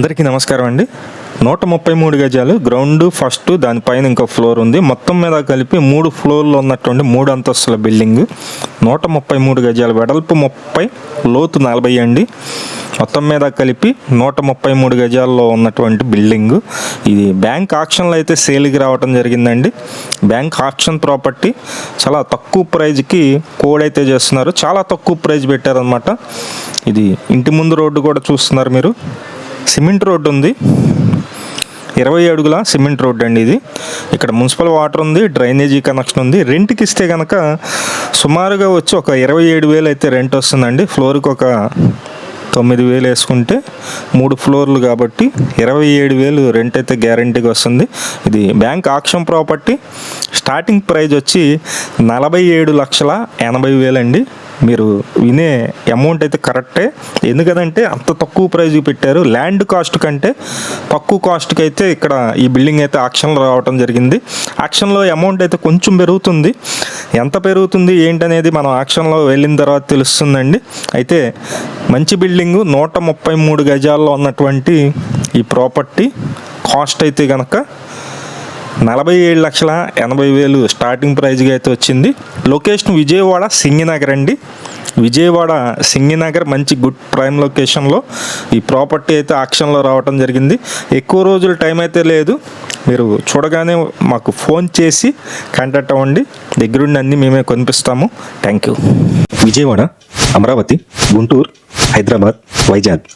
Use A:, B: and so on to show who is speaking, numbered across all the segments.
A: అందరికీ నమస్కారం అండి. నూట ముప్పై మూడు గజాలు గ్రౌండ్ ఫస్ట్ దానిపైన ఇంకో ఫ్లోర్ ఉంది. మొత్తం మీద కలిపి మూడు ఫ్లోర్లు ఉన్నటువంటి మూడు అంతస్తుల బిల్డింగ్. నూట ముప్పై మూడు గజాలు వెడల్పు ముప్పై లోతు నలభై అండి. మొత్తం మీద కలిపి నూట ముప్పై మూడు గజాల్లో ఉన్నటువంటి బిల్డింగ్. ఇది బ్యాంక్ ఆక్షన్లో అయితే సేల్కి రావడం జరిగిందండి. బ్యాంక్ ఆక్షన్ ప్రాపర్టీ చాలా తక్కువ ప్రైజ్కి కోడ్ అయితే చేస్తున్నారు. చాలా తక్కువ ప్రైజ్ పెట్టారనమాట ఇది ఇంటి ముందు రోడ్డు కూడా చూస్తున్నారు మీరు. సిమెంట్ రోడ్డు ఉంది. ఇరవై అడుగుల సిమెంట్ రోడ్ అండి ఇది. ఇక్కడ మున్సిపల్ వాటర్ ఉంది డ్రైనేజీ కనెక్షన్ ఉంది. రెంట్కి ఇస్తే కనుక సుమారుగా వచ్చి ఒక ఇరవై ఏడు వేలు అయితే రెంట్ వస్తుందండి. ఫ్లోర్కి ఒక తొమ్మిది వేలు వేసుకుంటే మూడు ఫ్లోర్లు కాబట్టి ఇరవై ఏడు వేలు రెంట్ అయితే గ్యారంటీగా వస్తుంది. ఇది bank auction property. Starting price వచ్చి నలభై ఏడు లక్షల ఎనభై వేలండి. మీరు వినే అమౌంట్ అయితే కరెక్టే ఎందుకంటే అంత తక్కువ ప్రైజ్ పెట్టారు. ల్యాండ్ కాస్ట్ కంటే తక్కువ కాస్ట్కి అయితే ఇక్కడ ఈ బిల్డింగ్ అయితే ఆక్షన్లో రావడం జరిగింది. ఆక్షన్లో అమౌంట్ అయితే కొంచెం పెరుగుతుంది. ఎంత పెరుగుతుంది ఏంటనేది మనం ఆక్షన్లో వెళ్ళిన తర్వాత తెలుస్తుందండి. అయితే మంచి బిల్డింగ్ నూట ముప్పై మూడు గజాల్లో ఉన్నటువంటి ఈ ప్రాపర్టీ కాస్ట్ అయితే కనుక నలభై ఏడు లక్షల ఎనభై వేలు స్టార్టింగ్ ప్రైజ్గా అయితే వచ్చింది. లొకేషన్ విజయవాడ సింగినగర్ అండి. విజయవాడ సింగినగర్ మంచి గుడ్ ప్రైమ్ లొకేషన్లో ఈ ప్రాపర్టీ అయితే ఆక్షన్లో రావటం జరిగింది. ఎక్కువ రోజులు టైం అయితే లేదు. మీరు చూడగానే మాకు ఫోన్ చేసి కాంటాక్ట్ అవ్వండి. దగ్గరుండి అన్నీ మేమే కొనిపిస్తాము. Thank you
B: Vijayawada Amaravati Guntur Hyderabad Vizag.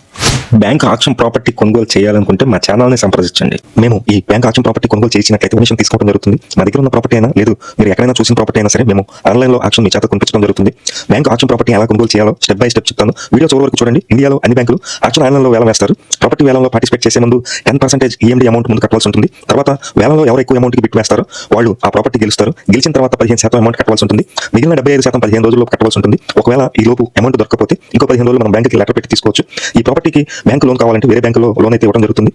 B: Bank auction property కొనుగోలు చేయాలనుకుంటే మా ఛానల్ని సంప్రదించండి. మేము ఈ బ్యాంక్ ఆక్షన్ ప్రాపర్టీ కొనుగోలు చేసినట్లయితే కమిషన్ తీసుకోవడం జరుగుతుంది. మా దగ్గర ఉన్న ప్రాపర్టీ అయినా లేదు మీరు ఎక్కడైనా చూసిన ప్రాపర్టీ అయినా సరే మేము ఆన్లైన్లో ఆక్షన్ మీ చేత కొనిపించడం జరుగుతుంది. బ్యాంక్ ఆక్షన్ ప్రాపర్టీ ఎలా కొనుగోలు చేయాలో స్టెప్ బై స్టెప్ చెప్తాను. వీడియో చివరి వరకు చూడండి. ఇండియాలో అన్ని బ్యాంకులు ఆక్షన్ ఆన్లైన్లో వేలం వేస్తారు. ప్రాపర్టీ వేలంలో పార్టిసిపేట్ చేసే ముందు టెన్ పర్సెంటేజ్ ఈఎండి అమౌంట్ ముందు కట్టవలసి ఉంటుంది. తర్వాత వేలంలో ఎవరు ఎక్కువ అమౌంట్కి బిట్ వేస్తారో వాళ్ళు ఆ ప్రాపర్టీ గెలుస్తారు. గెలిచిన తర్వాత పదిహేను శాతం అమౌంట్ కట్టవలసి ఉంటుంది. మిగిలిన డెబ్బై ఐదు శాతం పదిహేను రోజుల్లో కట్టవలసి ఉంటుంది. ఒకవేళ ఈ లోపు అమౌంట్ దొరకకపోతే ఇంకో పదిహేను రోజులు మనం బ్యాంక్కి లెటర్ పెట్టి తీసుకోవచ్చు. ఈ ప్రాపర్టీకి బ్యాంక్ లోన్ కావాలంటే వేరే బ్యాంకులో లోన్ అయితే ఇవ్వడం జరుగుతుంది.